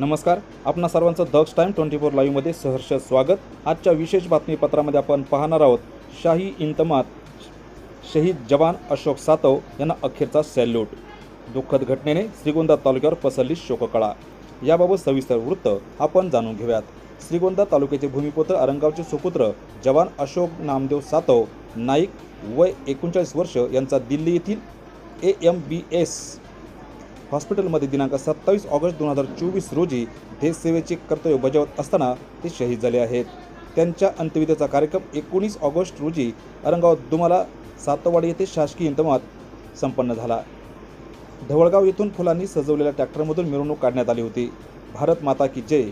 नमस्कार आपणा सर्वांचं दक्ष टाईम ट्वेंटी फोर लाईव्हमध्ये सहर्ष स्वागत. आजच्या विशेष बातमीपत्रामध्ये आपण पाहणार आहोत शाही इंतमात शहीद जवान अशोक सातव यांना अखेरचा सॅल्यूट. दुःखद घटनेने श्रीगोंदा तालुक्यावर पसरली शोककळा. याबाबत सविस्तर वृत्त आपण जाणून घेऊयात. श्रीगोंदा तालुक्याचे भूमिपुत्र अरंगावचे सुपुत्र जवान अशोक नामदेव सातव नाईक वय एकोणचाळीस वर्ष यांचा दिल्ली येथील ए एम बी एस हॉस्पिटलमध्ये दिनांक सत्तावीस ऑगस्ट दोन हजार चोवीस रोजी देशसेवेचे कर्तव्य बजावत असताना ते शहीद झाले आहेत. त्यांच्या अंत्यविधीचा कार्यक्रम एकोणीस ऑगस्ट रोजी औरंगाबाद दुमाला सातवाडी येथे शासकीय इंतमात संपन्न झाला. ढवळगाव येथून फुलांनी सजवलेल्या ट्रॅक्टरमधून मिरवणूक काढण्यात आली होती. भारत माता की जय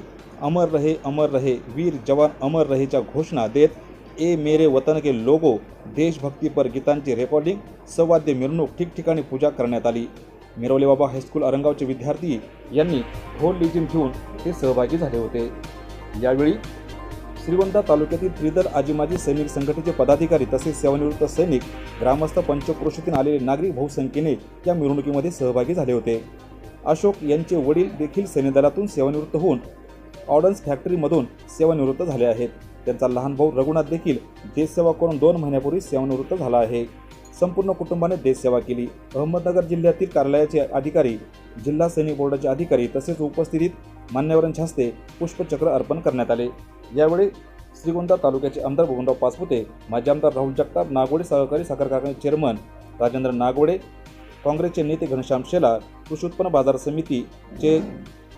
अमर रहे अमर रहे वीर जवान अमर रहेच्या घोषणा देत ए मेरे वतन के लोगो देशभक्तीपर गीतांची रेकॉर्डिंग सवाद्य मिरवणूक ठिकठिकाणी पूजा करण्यात आली. मिरवले बाबा हायस्कूल अरंगावचे विद्यार्थी यांनी ढोल लिजिम घेऊन ते सहभागी झाले होते. यावेळी श्रीवंता तालुक्यातील त्रिदल आजीमाजी सैनिक संघटनेचे पदाधिकारी तसेच सेवानिवृत्त सैनिक ग्रामस्थ पंचक्रोशीतून आलेले नागरिक बहुसंख्येने या मिरवणुकीमध्ये सहभागी झाले होते. अशोक यांचे वडील देखील सैन्यदलातून सेवानिवृत्त होऊन ऑर्डन्स फॅक्टरीमधून सेवानिवृत्त झाले आहेत. त्यांचा लहान भाऊ रघुनाथ देखील देशसेवा करून दोन महिन्यापूर्वी सेवानिवृत्त झाला आहे. संपूर्ण कुटुंबाने देशसेवा केली. अहमदनगर जिल्ह्यातील कार्यालयाचे अधिकारी जिल्हा सैनिक बोर्डाचे अधिकारी तसेच उपस्थितीत मान्यवरांच्या हस्ते पुष्पचक्र अर्पण करण्यात आले. यावेळी श्रीगोंदा तालुक्याचे आमदार बबनराव पाचपुते माजी आमदार राहुल जगताप नागवडे सहकारी साखर कारखान्याचे चेअरमन राजेंद्र नागवडे काँग्रेसचे नेते घनश्याम शेला कृषी उत्पन्न बाजार समितीचे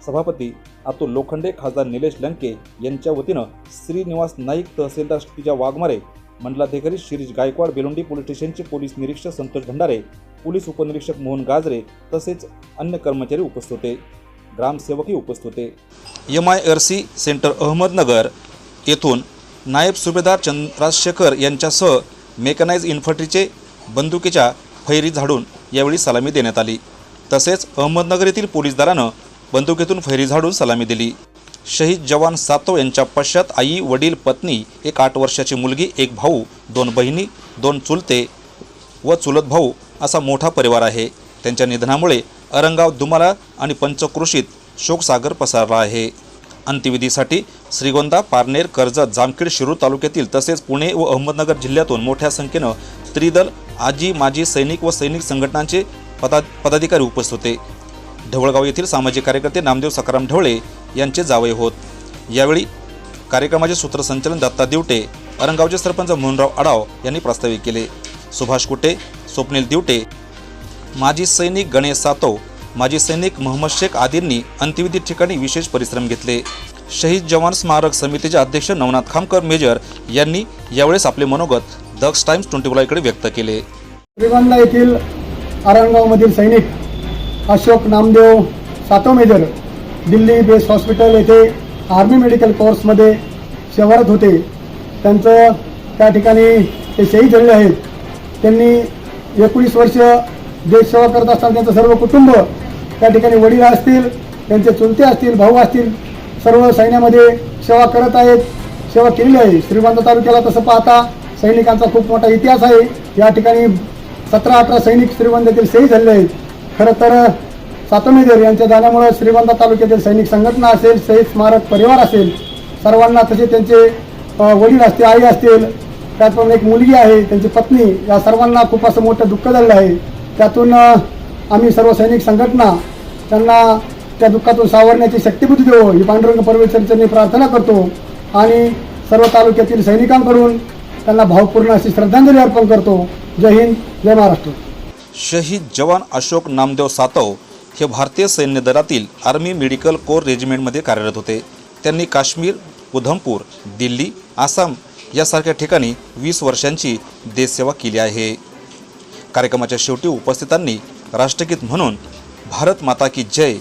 सभापती अतुल लोखंडे खासदार निलेश लंके यांच्या वतीनं श्रीनिवास नाईक तहसीलदार श्रीजा वाघमारे मंडलाधिकारी शिरीष गायकवाड बेलोंडी पोलीस स्टेशनचे पोलीस निरीक्षक संतोष भंडारे पोलीस उपनिरीक्षक मोहन गाजरे तसेच अन्य कर्मचारी उपस्थित होते. ग्रामसेवकही उपस्थित होते. M I R C centre Ahmednagar येथून नायब सुभेदार चंद्रशेखर यांच्यासह मेकनाइज इन्फंट्रीचे बंदुकीच्या फैरी झाडून यावेळी सलामी देण्यात आली. तसेच अहमदनगर येथील पोलीस दलानं बंदुकीतून फैरी झाडून सलामी दिली. शहीद जवान सातव यांच्या पश्चात आई वडील पत्नी एक आठ वर्षाची मुलगी एक भाऊ दोन बहिणी दोन चुलते व चुलत भाऊ असा मोठा परिवार आहे. त्यांच्या निधनामुळे अरंगाव दुमाला आणि पंचक्रोशीत शोकसागर पसरला आहे. अंत्यविधीसाठी श्रीगोंदा पारनेर कर्जत जामखेड शिरूर तालुक्यातील तसेच पुणे व अहमदनगर जिल्ह्यातून मोठ्या संख्येनं त्रिदल आजी माजी सैनिक व सैनिक संघटनांचे पदा पदाधिकारी उपस्थित होते. ढवळगाव येथील सामाजिक कार्यकर्ते नामदेव सकाराम ढवळे यांचे जावई होत. यावेळी कार्यक्रमाचे सूत्रसंचालन दत्ता दिवटे अरंगावचे सरपंच मोहनराव आडाव यांनी प्रस्तावित केले. सुभाष कुटे स्वप्नील दिवटे माजी सैनिक गणेश सातव माजी सैनिक मोहम्मद शेख आदींनी अंत्यविधी ठिकाणी विशेष परिश्रम घेतले. शहीद जवान स्मारक समितीचे अध्यक्ष नवनाथ खामकर मेजर यांनी यावेळेस आपले मनोगत दक्ष टाइम्स ट्वेंटी इकडे व्यक्त केले. श्रीगोंदा येथील आरणगावमधील सैनिक Ashok Namdev Satav major Delhi base hospital येथे आर्मी मेडिकल कोर्समध्ये सेवारत होते. त्यांचं त्या ठिकाणी ते शहीद झालेले आहेत. त्यांनी एकोणीस वर्ष देशसेवा करत असताना त्यांचं सर्व कुटुंब त्या ठिकाणी वडील असतील त्यांचे चुलते असतील भाऊ असतील सर्व सैन्यामध्ये सेवा करत आहेत सेवा केलेली आहे. श्रीगोंदा तालुक्याला तसं पाहता सैनिकांचा खूप मोठा इतिहास आहे. या ठिकाणी सतरा अठरा सैनिक श्रीगोंद्यातील शहीद झालेले आहेत. खरं तर सातमेजर यांच्या जाण्यामुळे श्रीगोंदा तालुक्यातील सैनिक संघटना असेल शहीद स्मारक परिवार असेल सर्वांना तसे त्यांचे वडील असतील आई असतील त्याचप्रमाणे एक मुलगी आहे त्यांची पत्नी या सर्वांना खूप असं मोठं दुःख झालेलं आहे. त्यातून आम्ही सर्व सैनिक संघटना त्यांना त्या दुःखातून सावरण्याची शक्तीबुद्धी देऊ ही पांडुरंग परमेश्वरची प्रार्थना करतो. आणि सर्व तालुक्यातील सैनिकांकडून त्यांना भावपूर्ण अशी श्रद्धांजली अर्पण करतो. जय हिंद जय महाराष्ट्र. शहीद जवान अशोक नामदेव सातव हे भारतीय सैन्य दलातील आर्मी मेडिकल कोर रेजिमेंटमध्ये कार्यरत होते. त्यांनी काश्मीर उधमपूर दिल्ली आसाम यासारख्या ठिकाणी वीस वर्षांची देशसेवा केली आहे. कार्यक्रमाच्या शेवटी उपस्थितांनी राष्ट्रगीत म्हणून भारत माता की जय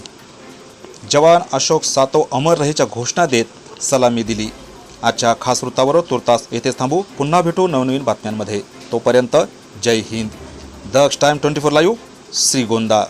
जवान अशोक सातव अमर रहेच्या घोषणा देत सलामी दिली. आजच्या खास वृत्तावर तुर्तास येथेच थांबू. पुन्हा भेटू नवनवीन बातम्यांमध्ये. तोपर्यंत Jai Hind. Daksh time twenty four live Shrigonda.